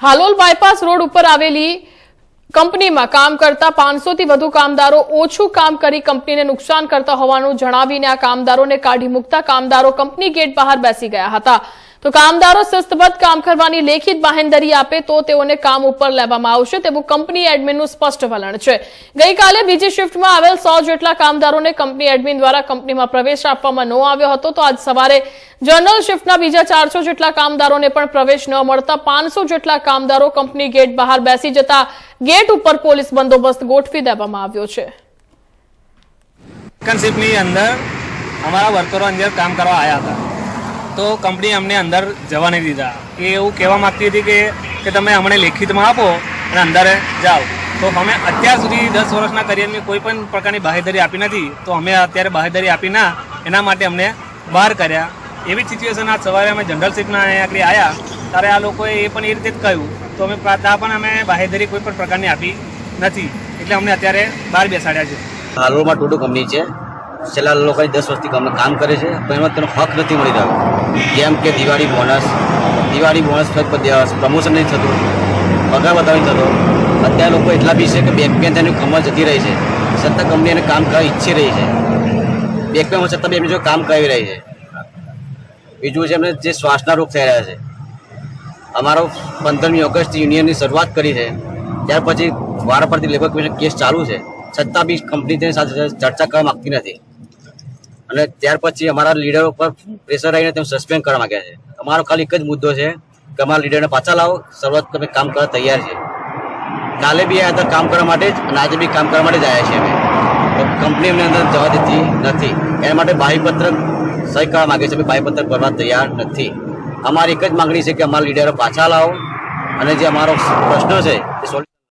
Halol bypass road ઉપર આવેલી કંપનીમાં કામ કરતા પાંચસોથી વધુ કામદારો ઓછું કામ કરી કંપનીને નુકસાન કરતા હોવાનું જણાવીને આ કામદારોને કાઢી મૂકતા કામદારો કંપની ગેટ બહાર બેસી ગયા હતા. તો કામદારો શિસ્તબદ્ધ કામ કરવાની લેખિત બાહેંધરી આપે તો તેઓને કામ ઉપર લેવામાં આવશે. તેવું કંપની એડમિનનું સ્પષ્ટ વલણ છે. ગઈકાલે બીજી શિફ્ટમાં આવેલ સો જેટલા કામદારોને કંપની એડમિન દ્વારા કંપનીમાં પ્રવેશ આપવામાં ન આવ્યો હતો. તો આજ સવારે જનરલ શિફ્ટના બીજા ચારસો જેટલા કામદારોને પણ પ્રવેશ ન મળતા પાંચસો જેટલા કામદારો કંપની ગેટ બહાર બેસી જતા ગેટ ઉપર પોલીસ બંદોબસ્ત ગોઠવી દેવામાં આવ્યો છે. અંદર અમારા વર્કરો અંદર કામ કરવા આવ્યા હતા. તો કંપની અમને અંદર જવા નહીં દીધા. એ એવું કહેવા માગતી હતી કે કે તમે અમને લેખિતમાં આપો અને અંદર જાઓ. તો અમે અત્યાર સુધી દસ વર્ષના કરિયરની કોઈ પણ પ્રકારની બાહેધરી આપી નથી. તો અમે અત્યારે બાહેધરી આપી ના, એના માટે અમને બહાર કર્યા એવી સિચ્યુએશન આ સવારે અમે જનરલ સીટના અહીંયા આગળ આવ્યા ત્યારે આ લોકોએ એ પણ એ રીતે જ કહ્યું. તો અમે ત્યાં પણ અમે બાહેધરી કોઈ પણ પ્રકારની આપી નથી. એટલે અમને અત્યારે બહાર બેસાડ્યા છે. હાલોલમાં ટોટો કંપની છે. છેલ્લા લોકોની દસ વર્ષથી ગમે કામ કરે છે, પણ એમાં તેનો હક નથી મળી રહ્યો. જેમ કે Diwali bonus Diwali bonus promotion નહીં થતું, પગાર વધારો થતો. અત્યારે લોકો એટલા બી છે કે બેંકમાં તેની કમર જતી રહી છે. છતાં કંપની એને કામ કરવા ઈચ્છી રહી છે. બેંકમાં છતાં બી એમની જો કામ કરાવી રહી છે. બીજું છે એમને જે શ્વાસના રોગ થઈ રહ્યા છે. અમારો પંદરમી ઓગસ્ટ યુનિયનની શરૂઆત કરી છે. ત્યાર પછી વારાફરતી લેબર કમિશન કેસ ચાલુ છે. છતાં બી કંપની તેની સાથે ચર્ચા કરવા માગતી નથી. અને ત્યાર પછી અમારા લીડરો પર પ્રેશર આવીને તેમ સસ્પેન્ડ કરવા માંગ્યા છે. અમારો ખાલી એક જ મુદ્દો છે કે અમારા લીડરને પાછા લાવો, શરૂઆત તમે કામ કરવા તૈયાર છે. કાલે બી આ કામ કરવા માટે જ અને આજે બી કામ કરવા માટે જ આવ્યા છીએ અમે. કંપની અમને અંદર જવા દેતી નથી. એના માટે બાહ્યપત્ર સહી કરવા માગે છે અમે ભરવા તૈયાર નથી. અમારી એક જ માગણી છે કે અમારા લીડરો પાછા લાવો અને જે અમારો પ્રશ્ન છે એ સોલ્વ